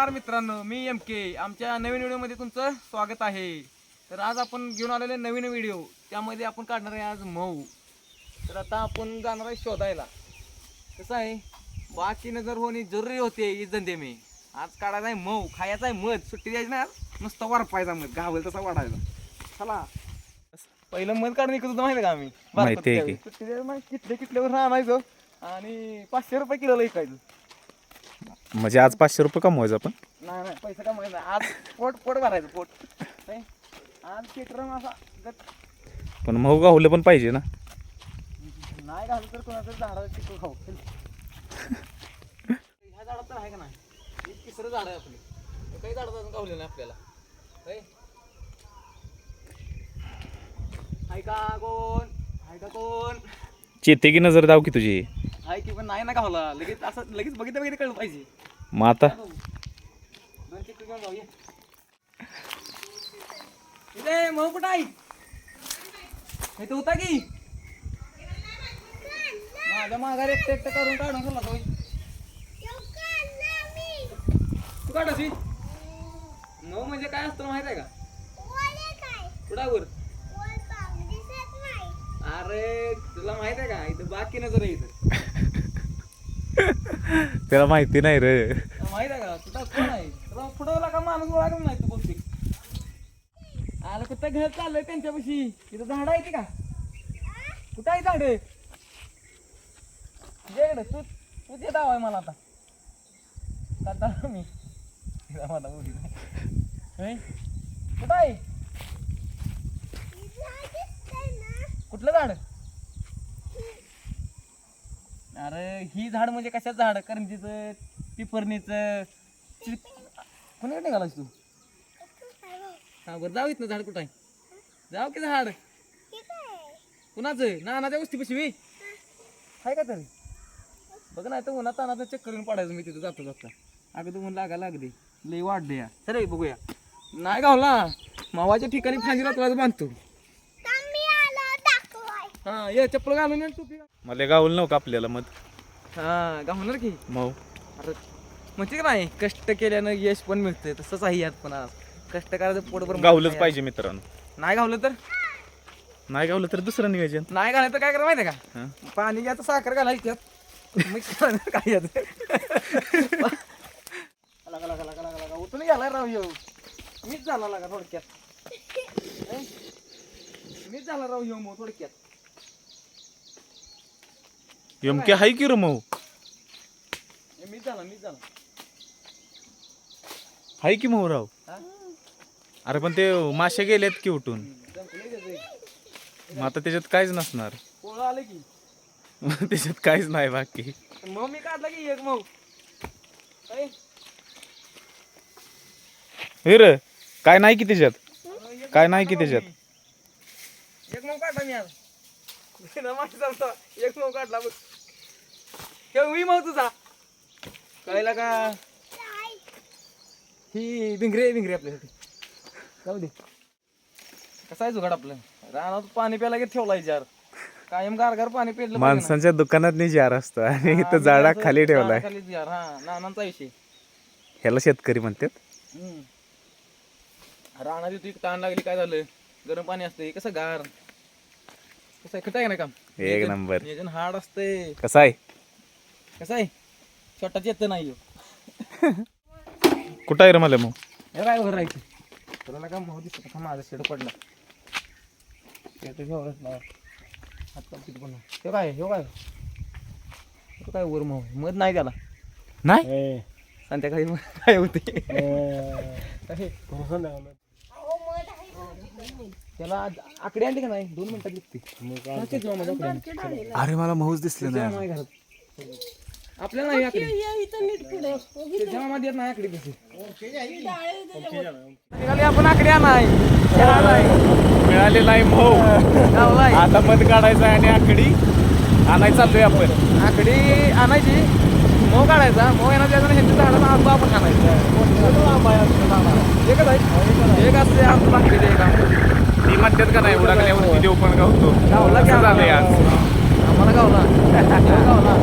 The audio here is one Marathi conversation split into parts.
नमस्कार मित्रांनो मी एम के आमच्या नवीन व्हिडिओमध्ये तुमचं स्वागत आहे. तर आज आपण घेऊन आलेले नवीन व्हिडिओ त्यामध्ये आपण काढणार आहे आज मऊ. तर आता आपण जाणार आहे शोधायला. कसं आहे? बाकी नजर होणे जरुरी होते ही धंदे मी आज काढायचा आहे मऊ खायचा आहे मध सुट्टी द्यायची ना नुसतं वारपायचा मध गावल तसा वाढायचा. चला. पहिलं मध काढून इकडे होतं माहिती का आम्ही. सुट्टी द्यायची नाही किटले किटल्यावर आणायचो? आणि पाचशे रुपये किलोला विकायचं. म्हणजे आज पाचशे रुपये कमवायचं आपण? नाही नाही पैसा कमवायचा नाही. आज पोट पोट भरायचं पोट. नाही? आज केटरम असा गट पण मऊ गावलं पण पाहिजे ना. नाही घालू तर कोणाचं झाडाचं चिकू खाऊ. ह्या झाडात तर आहे का नाही? हे तिसरं झाड आहे आपले. हे काही झाडात अजून गावले नाही आपल्याला. होय? का कोण? हाय का कोण? चेते की नजर दाव की तुझी? हाय की पण नाही ना गावला लगेच असं लगेच बघितलं बघितलं कळलं पाहिजे. मग आता? दोन चिकू घेऊन जाऊ ये इथे मऊ कुठं आहे? हे तर होता की. माझ्या माघार एकटं एकटं करून काढून खाल्ला तो. तू काढ अशी. मऊ म्हणजे काय असतं माहीत आहे का? कुठावर अरे तुला माहीत आहे का? इथं बाकी नजर आहे इथं. त्याला माहिती नाही रे. तुला माहीत आहे का? कुठं कोण आहे? तुला पुढवला का माणूस गोळा करून नाही तू बहुतेक आलं कुठं घर चाललंय त्यांच्यापाशी? तिथं झाड आहे ती का? कुठं आहे झाड? तुझ्याकडे तू तुझे दाव आहे मला आता. मी. तिला मला उडी नाही. होय? कुठं आहे? कुठलं झाड? अरे ही झाड म्हणजे कशाच झाड? करंजीचं पिपरणीचं चि- कोणाकडे निघालास तू? हा बरं जाऊ इथनं झाड कुठं आहे? जाऊ की झाड. कुणाचं? नानाच्या गोष्टी पशी वे आहे का तरी? बघ नाही तर उन्हा तानाचं चेक करून पाडायचं मी तिथं जातो जाता. अगं तू लागा लागली. लई वाढले या. सर बघूया. नाही गावला मावाच्या ठिकाणी फांजीला तुला बांधतो. हा ये चप्पल घालून ये आणि टोपी घाल. मला गावलं नव्हतं आपल्याला मग हा गावणार की? मऊ. अरे म्हणजे का नाही कष्ट केल्यानं यश पण मिळते तसंच आहे यात पण आज. कष्ट करायचं पोटभर गावलंच पाहिजे मित्रांनो. नाही गावलं तर? नाही गावलं तर दुसरं नियोजन. नाही घालायचं तर काय करा माहिती आहे हा. का पाणी घ्यायचं साखर घालायची त्यात मिक्स करायचं काय याचं लगा लगा लगा लगा लगा उठून गेलाय राव येऊ मीच झाला लागा थोडक्यात? मीच झाला राव येऊ मग थोडक्यात. यमके हाय की रे मऊ? हे मीच झाला मीच झाला. हाय की मऊ राव? हा? अरे पण ते मासे गेलेत की उठून. मग आता त्याच्यात काहीच नसणार. पोळं आलं की. मग त्याच्यात काहीच नाही बाकी. मग मी काढला की एक मग काय? हे रे काय नाही की त्याच्यात? काय नाही की त्याच्यात? एक मग काढला मी आज. माहिती एक मग काढला बघ. केव्हा मग तुझा. कळला का? ही भिंगरे भिंगरे आपल्यासाठी. जाऊ दे. कसा आहे जुगाड आपलं? रानात पाणी प्यायला की ठेवलाय जार. कायम गारगार पाणी ना. माणसांच्या दुकानात नाही जार असतं आणि इथं झाडा खाली ठेवलाय. झाडाखाली जार हा नानांचा विषय. ह्याला शेतकरी म्हणतात. हम्म. रानात येतो ताण लागली काय झालं? गरम पाणी असतं हे कसं गार? कसं आहे? खटं आहे का नाही काम? एक नंबर. नियोजन हार्ड असते कसं आहे? कसं आहे? छोटाच येतं नाही ह्यो. कुठं आहे रे मला मग? हे काय वर राहायचं तुला का मोह दिसत का माझा शेड पडला. पण हे काय हे काय? हे काय वर मोह मध नाही त्याला. नाही? संध्याकाळी मग. काय होते काय? त्याला आज आकडे आणली का नाही? दोन मिनिटात आकडे अरे मला महूच दिसलं नाही. घरात आपल्याला नाही आकडे. जेव्हा मध्ये येत नाही आकडे कशी. निघाली आपण आकडे आणाय. मिळाले नाही गावलाय आता मध काढायचं आणि आकडी आणायला चाललोय आपण. आकडी आणायची. मो काढायचा. मो येणार त्याचा ह्यांच्या झाडाला आंबा आपण आणायचा. एकच आहे. एक असते आमचं बाकी एक आंबा. ती म्हणतात का नाही उडाकल्यावर व्हिडिओ पण गावतो. गावला की असं झालंय आज. आम्हाला गावला. गावला.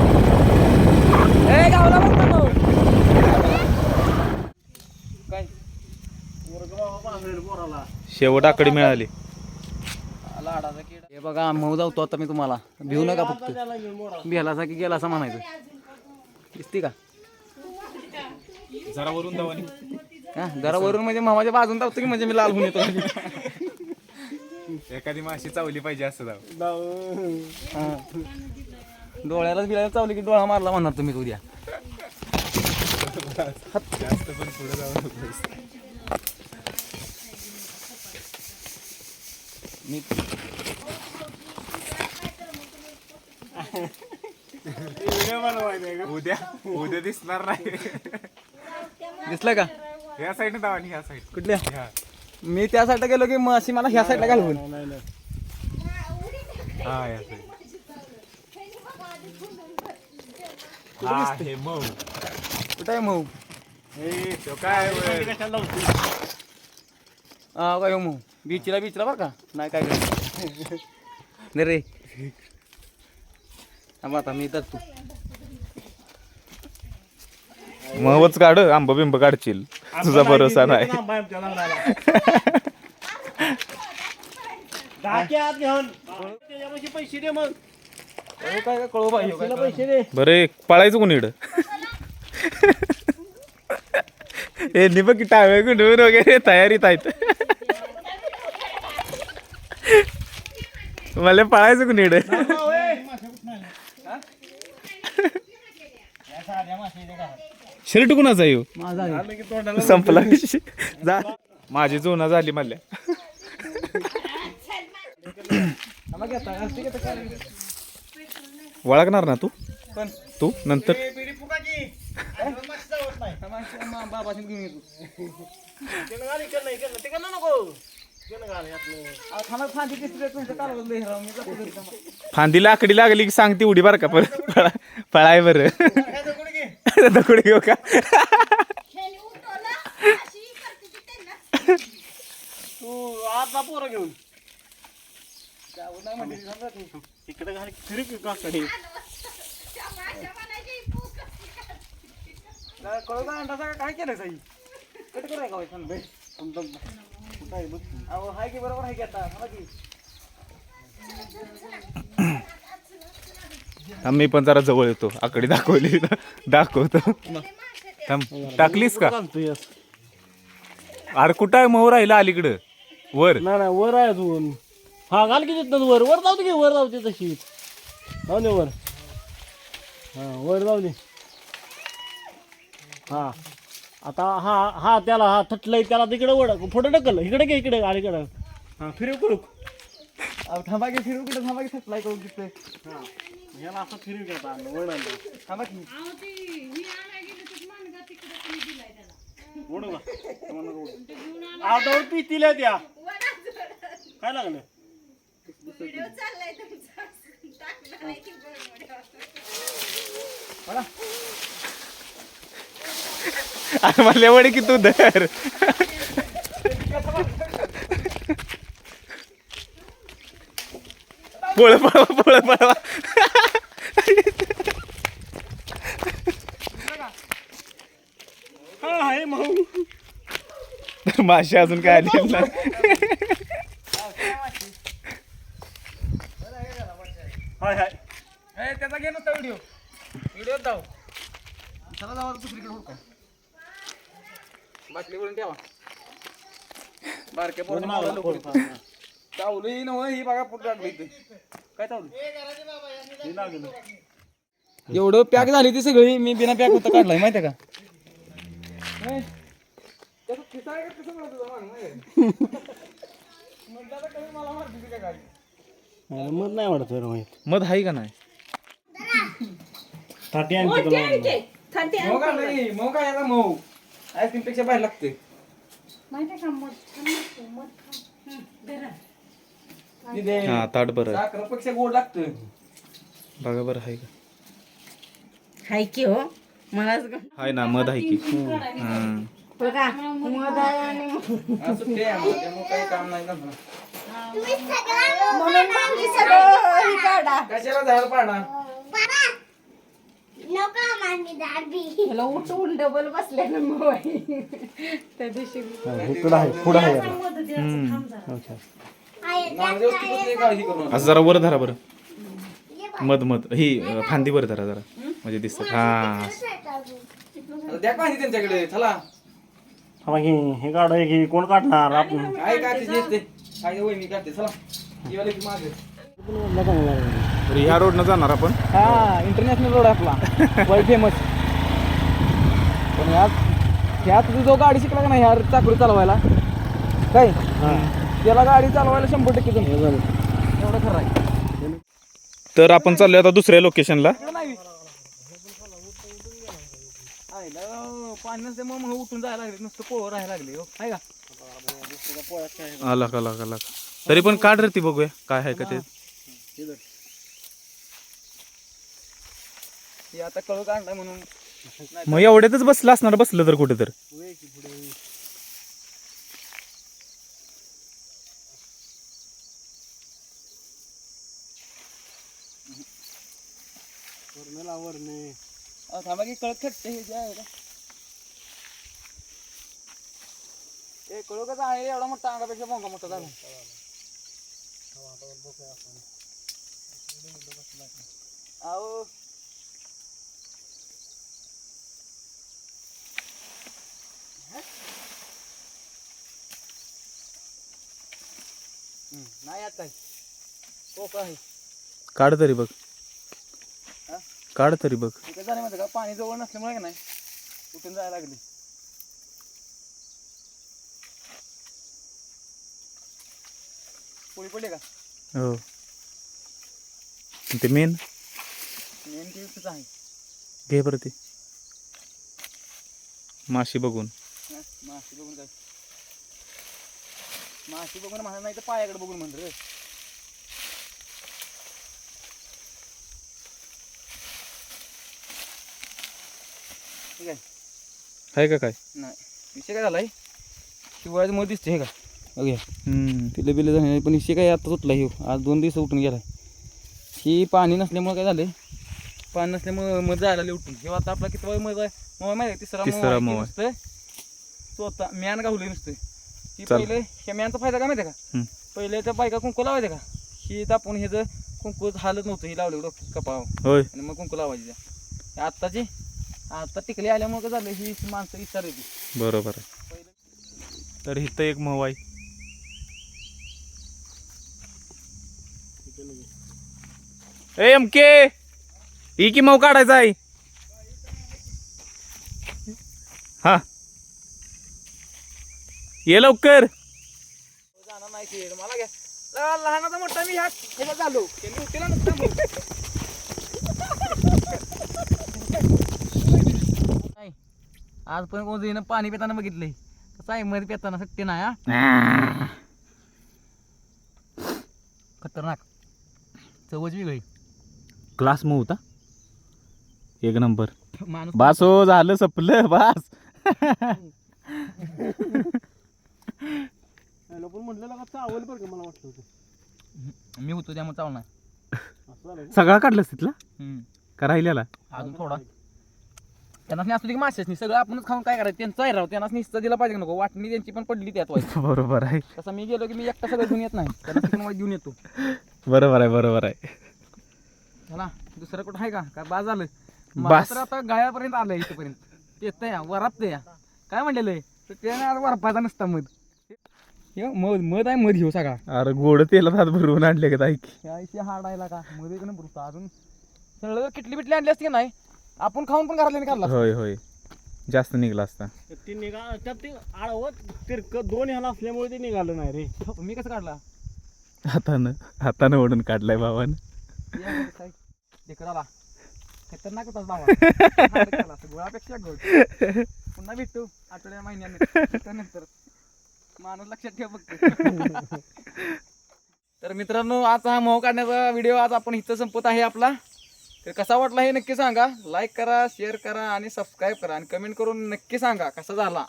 शेवट आकडी मिळाली. लाडाचा किडा हे बघा मऊ जावतो आता मी तुम्हाला. भिऊ नका फक्त. भियाला की गेला असं म्हणायचं. दिसते का? जरा वरून दावानी हा जरा वरून म्हणजे मामाच्या बाजून धावतो की म्हणजे मी लाल होऊन येतो. एखादी माशी चावली पाहिजे असं दाव डोळ्यालाच बिळायला चावली की डोळा मारला म्हणणार तुम्ही उद्या. जास्त पण पुढे जाऊ मी उद्या उद्या दिसणार नाही. दिसलं का? ह्या साईडने दावानी ह्या साईड कुठल्या? मी त्या साईडला गेलो की मग अशी मला ह्या साईडला घालवून. हा या साईड हा हे मऊ. कुठं आहे मऊ? हे तो काय. हा काय मऊ. बीचला बीचला बरं का? नाही काय करत नाही रे. थांब आता मी तर तू. मवच काढ आंब बिंब काढशील. तुझा भरोसा नाही. पैसे दे मग का पैसे दे बरे पळायचं कोणीड हे नि बघ टाळे गुंडवून वगैरे तयारीत आहेत. मला पळायचं कोणीड शर्ट कुणाचा येऊ हो? संपला जा. माझी जुना झाली मला वळखणार ना तू? पण तू? नंतर? बाबाशी घेऊन येतो अहो, थांबा, फांदी दिसली तुमच्या कालवत लय राव, मी जातो घरी, थांबा. फांदी लाकडी लागली की सांगते उडी बार का? परत पळा पळाय बर. दगड घेऊ का? तू आता पोरं घेऊन. इकडे घाल फिरी की काकडे. काय कळू का अंडा सगळं काय केलं साई? कट करू का होय, थांब. अहो हाय की बरोबर हाय की आता? थांबा की. आम्ही पण जरा जवळ येतो. आकडी दाखवली. ना, दाखवतो. थांब टाकलीस का? यस अरे कुठं आहे? मोहर राहिला अलीकडं. वर. नाही नाही वर आहे अजून. हा घाल की तिथनं वर. वर जाऊ दे की वर जाऊ दे तशी. जाऊ दे वर. हा वर जाऊ दे. हा. आता हा हा त्याला हा थटलंय त्याला तिकडे वड फोटो ढकल. इकडे घे इकडे. अलीकडे हा फिरव करू थांबा की फिरू कुठं? थांबा की सप्लाय करू दिसतंय हा. ह्याला असं फिरव घ्या वड थांबा की. ओढू का आउटवर पितील त्या. काय लागलं? अरे मला वडी की तू धर. पळ पळवा पळ पळवा हा आहे मग तर माशी अजून काय आली नाही हाय हाय. ए, त्याचा घे नुसता व्हिडिओ. व्हिडिओ जाऊ. चला जाऊ आता दुसरीकडे हुडका बाटली भरून ठेवा. बारक्या पोरांना मारायला लवकर. चावलं ही नव्ह ही बघा पुढे लागली इथे काय चावलं? लागलं एवढं पॅक झाली ती सगळी मी बिना पॅक होता काढलाय माहितीये का? ए, त्याचं खिसा आहे का? कसं माहिती मग नाही वाटत बरं माहीत मध आहे का नाही? आणते नाही मऊ. आईस्क्रीमपेक्षा बाहेर लागते. हा ताट बरं आहे. साखरेपेक्षा गोड लागतं. बघा बरं आहे का? हाय की हो? मलाच आहे ना मध आहे की. हम्म. बघा मध आहे आणि मध. आज सुट्टी आहे आम्हाला, त्यामुळे काही काम नाही जमलं. म्हणून म्हणली सगळं हे काढा. कशाला झाड पाडणार ह्याला उठवून डबल बसल्यानं मग. त्या दिवशी इकडं आहे पुढं आहे. अच्छा. असं जरा वर धरा बरं. मध मध. ही अं, फांदी वर धरा जरा. म्हणजे दिसत हा. द्या पाणी त्यांच्याकडे चला. हा मग हे- हे काढ की कोण काढणार? आपण काय काय ते ते काय काढते चला. येवाले की मागे. ह्या रोडनं जाणार आपण. हा इंटरनॅशनल रोड आहे आपला. वर्ल्ड फेमस पण ह्यात ह्यात तू जो गाडी शिकला का नाही ह्या चाकरी चालवायला? काय? त्याला गाडी चालवायला शंभर टक्के जमतं. एवढं खरं आहे. तर आपण चाललोय आता दुसऱ्या लोकेशनला नाही. पाणी नसल्यामुळे मग उठून जायला लागले नुसतं पोळं राहायला लागले हो. आहे का? आला का आला का तरी पण काढ रे ती बघूया काय आहे का ते. हे. आता कळू काढलाय म्हणून. मग एवढ्यातच बसलं असणार बसलं तर कुठे तर अहो, थांबा की कळत खटते हे जे आहे का कळू आहे? एवढा मोठा अंगापेक्षा भोंगा मोठा झाला. अहो. हम्म, नाही आता काय हो. का आहे. काढ तरी बघ. हा? काढ तरी बघ. झालं माहिती का? पाणी जवळ नसल्यामुळे का नाही? उठून जायला लागली? पोळी पडली का? हो. ते मेन मेन दिवसच आहे. घे बरं ती. माशी बघून. हा, माशी बघून काय? माशी बघून म्हणा नाही तर पायाकडे बघून म्हणतो रे. ठीक आहे? आहे का काय? नाही. विषय काय झालाय? शिवायचं मग दिसते हे का बघूया. तिले बिले झाले पण विषय काय आता सुटला ह्यो. आज दोन दिवस उठून गेला ही पाणी नसल्यामुळे काय झाले पाणी नसल्यामुळे मध जायला उठून. किंवा आता आपला किती मध आहे? मग माहिती तिसरा तिसरा मग आहे. नुसतं स्वतः म्यान गावले नुसतं ही. पहिले ह्या म्यानचा फायदा काय माहिती का. पहिले त्या बायका कुंकू लावायचे का? ही तापून हे जर कुंकू हालत नव्हतं ही लावलं कपाळावर. होय. आणि मग कुंकू लावायची आत्ताची आता टिकली आल्यामुळे काय झालं ही माणसं विचार येते बरोबर आहे. तर इथं एक मऊ आहे ए एम के. ही की मऊ काढायचा आहे? हा. ये लवकर. जाणार नाही. मला घ्या लहान- लहानाचा मोठा मी ह्या ह्याला झालो त्यांनी उठेला नसता मग. नाही आज पण कोण पाणी पिताना बघितलंय. कसं आहे मध्ये पिताना सत्य नाही हा? खतरनाक. चवच वेगळी. क्लास मऊ होता? एक नंबर. माणूस बास हो झालं सपलं बास. पण म्हटलं का चावल बरं का मला वाटलं होतं. मी होतो त्यामुळे चालणार असं झालं सगळा काढलास तिथला? हम्म. का राहिलेला? अजून थोडा. त्यांना नाही असतो की मासेच नाही सगळं आपणच खाऊन काय करायचं? त्यांचं आहे राव त्यांनाच निस्ता दिला पाहिजे का नको? वाटणी त्यांची पण पडली त्यात व्हायची बरोबर आहे. तसं मी गेलो की मी एकटा सगळं घेऊन येत नाही. त्यांना घेऊन येतो. बरोबर आहे बरोबर आहे. चला दुसरं कुठं आहे का? काय बाज झालं? मला बास. तर आता गायापर्यंत आलं इथपर्यंत. येत या वरापत या. काय म्हणलेलं तर त्याने आज वरपायचा नसता मध. हे मध मध आहे मध घेऊ सगळा. अरे गोड तेलात हात भरवून आणले का ऐक इथे हाड आहे का मध एक नंबर होता. अजून सगळं किटली बिटली आणली असती की नाही? आपण खाऊन पण घरातल्याने खाल्ला होय होय. जास्त निघला असता. ते निघा त्यात ते आडवत तिरक दोन ह्याला असल्यामुळे ते निघालं नाही रे. मी कसं काढला? हातानं हातानं ओढून काढलाय भावानं. या आला खतरनाक होता बाबा गोळापेक्षा गोड पुन्हा भेटतो आठवड्या महिन्याने त्यानंतर माणूस लक्षात ठेव फक्त तर मित्रांनो आज हा मोह काढण्याचा व्हिडिओ आज आपण इथं संपत आहे आपला. तर कसा वाटला हे नक्की सांगा. लाईक करा शेअर करा आणि सबस्क्राईब करा. आणि कमेंट करून नक्की सांगा कसा झाला.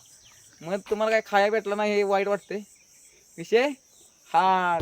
मग तुम्हाला काय खाया भेटला नाही हे वाईट वाटते विषय हा.